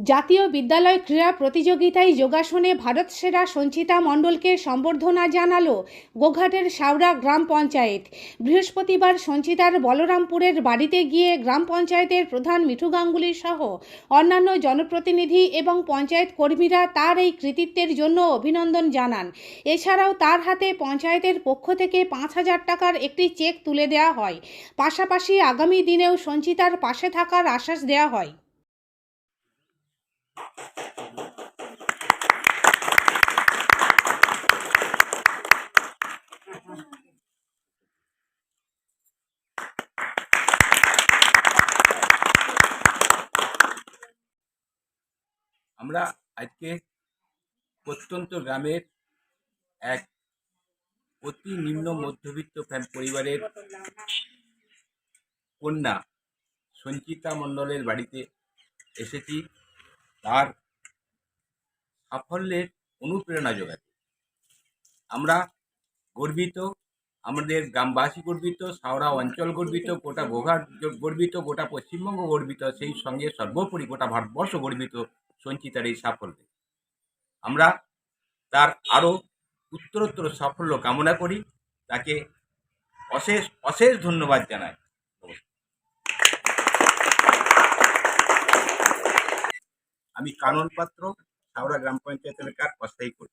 জাতীয় বিদ্যালয় ক্রীড়া প্রতিযোগিতায় যোগাসনে ভারত সেরা সঞ্চিতা মণ্ডলকে সম্বর্ধনা জানালো গোঘাটের সাউরা গ্রাম পঞ্চায়েত। বৃহস্পতিবার সঞ্চিতার বলরামপুরের বাড়িতে গিয়ে গ্রাম পঞ্চায়েতের প্রধান মিঠু গাঙ্গুলি সহ অন্যান্য জনপ্রতিনিধি এবং পঞ্চায়েত কর্মীরা তার এই কৃতিত্বের জন্য অভিনন্দন জানান। এছাড়াও তার হাতে পঞ্চায়েতের পক্ষ থেকে পাঁচ হাজার টাকার একটি চেক তুলে দেওয়া হয়। পাশাপাশি আগামী দিনেও সঞ্চিতার পাশে থাকার আশ্বাস দেওয়া হয়। আমরা আজকে প্রত্যন্ত গ্রামের এক অতি নিম্ন মধ্যবিত্ত পরিবারের কন্যা সঞ্চিতা মণ্ডলের বাড়িতে এসেছি। তার সাফল্যের অনুপ্রেরণা যোগাতে। আমরা গর্বিত, আমাদের গ্রামবাসী গর্বিত, সাওড়া অঞ্চল গর্বিত, গোটা গোঘাট গর্বিত, গোটা পশ্চিমবঙ্গ গর্বিত, সেই সঙ্গে সর্বোপরি গোটা ভারতবর্ষ গর্বিত। সঞ্চিতার এই সাফল্যে। আমরা তার আরও উত্তরোত্তর সাফল্য কামনা করি। তাকে অশেষ অশেষ ধন্যবাদ জানাই। আমি কানন পাত্র হাওড়া গ্রাম পঞ্চায়েত এলাকার অস্থায়ী করি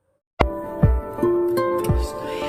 first.